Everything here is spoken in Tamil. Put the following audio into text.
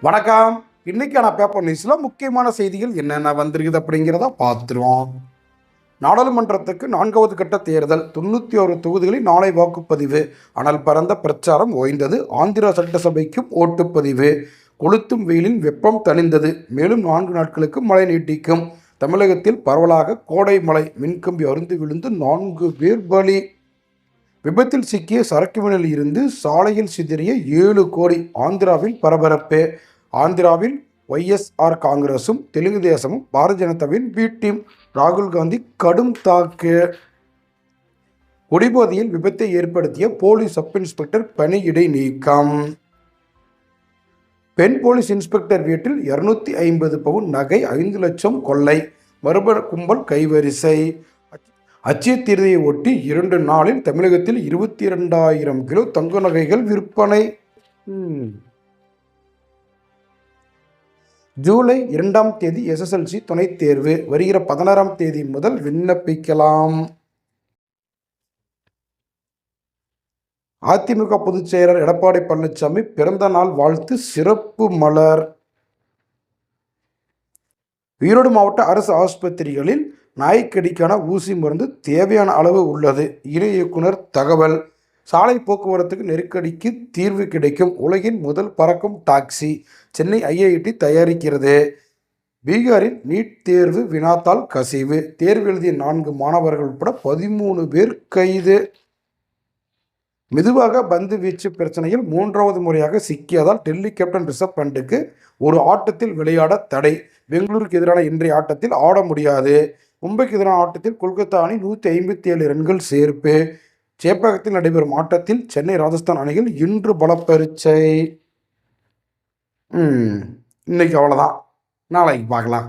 வணக்கம். இன்னைக்கான பேப்பர் நியூஸில் முக்கியமான செய்திகள் என்னென்ன வந்திருக்குது அப்படிங்கிறத பார்த்துருவோம். நாடாளுமன்றத்துக்கு நான்காவது கட்ட தேர்தல் தொண்ணூற்றி ஒரு தொகுதிகளில் நாளை வாக்குப்பதிவு. அனல் பரந்த பிரச்சாரம் ஓய்ந்தது. ஆந்திரா சட்டசபைக்கும் ஓட்டுப்பதிவு. கொளுத்தும் வெயிலின் வெப்பம் தணிந்தது. மேலும் நான்கு நாட்களுக்கு மழை நீட்டிக்கும். தமிழகத்தில் பரவலாக கோடை மழை. மின்கம்பி அருந்து விழுந்து நான்கு பேர் பலி. விபத்தில் சிக்கிய சரக்குவினில் இருந்து சாலையில் சிதறிய ஏழு கோடி ஆந்திராவில் பரபரப்பு. ஆந்திராவில் ஒய்எஸ்ஆர் காங்கிரசும் தெலுங்கு தேசமும் பாரதிய ஜனதாவின் பி டீம் ராகுல் காந்தி கடும் தாக்கு. குடிபோதையில் விபத்தை ஏற்படுத்திய போலீஸ் சப் இன்ஸ்பெக்டர் பணியிடை நீக்கம். பெண் போலீஸ் இன்ஸ்பெக்டர் வீட்டில் இருநூத்தி ஐம்பது பவுன் நகை ஐந்து லட்சம் கொள்ளை. மறுபட கும்பல் கைவரிசை. அச்சய தீர்தியை ஒட்டி இரண்டு நாளில் தமிழகத்தில் இருபத்தி இரண்டாயிரம் கிலோ தங்க நகைகள் விற்பனை. ஜூலை இரண்டாம் தேதி எஸ்எஸ்எல்சி துணைத் தேர்வு. வருகிற பதினாறாம் தேதி முதல் விண்ணப்பிக்கலாம். அதிமுக பொதுச் செயலர் எடப்பாடி பழனிசாமி பிறந்த நாள் வாழ்த்து சிறப்பு மலர். ஈரோடு மாவட்ட அரசு ஆஸ்பத்திரிகளில் நாய்க்கடிக்கான ஊசி மருந்து தேவையான அளவு உள்ளது. இணை இயக்குனர் தகவல். சாலை போக்குவரத்துக்கு நெருக்கடிக்கு தீர்வு கிடைக்கும் உலகின் முதல் பறக்கும் டாக்ஸி சென்னை ஐஐடி தயாரிக்கிறது. பீகாரின் நீட் தேர்வு வினாத்தாள் கசிவு. தேர்வு எழுதிய நான்கு மாணவர்கள் உட்பட பதிமூணு பேர் கைது. மெதுவாக பந்து வீச்சு பிரச்சனையில் மூன்றாவது முறையாக சிக்கியதால் டெல்லி கேப்டன் ரிஷப் பண்டுக்கு ஒரு ஆட்டத்தில் விளையாட தடை. பெங்களூருக்கு எதிரான இன்றைய ஆட்டத்தில் ஆட முடியாது. மும்பைக்கு எதிரான ஆட்டத்தில் கொல்கத்தா அணி நூற்றி ஐம்பத்தி ஏழு ரன்கள் சேர்ப்பு. சேப்பாக்கத்தில் நடைபெறும் ஆட்டத்தில் சென்னை ராஜஸ்தான் அணிகள் இன்று பலப்பரிச்சை. இன்னைக்கு அவ்வளோதான் நாளைக்கு பார்க்கலாம்.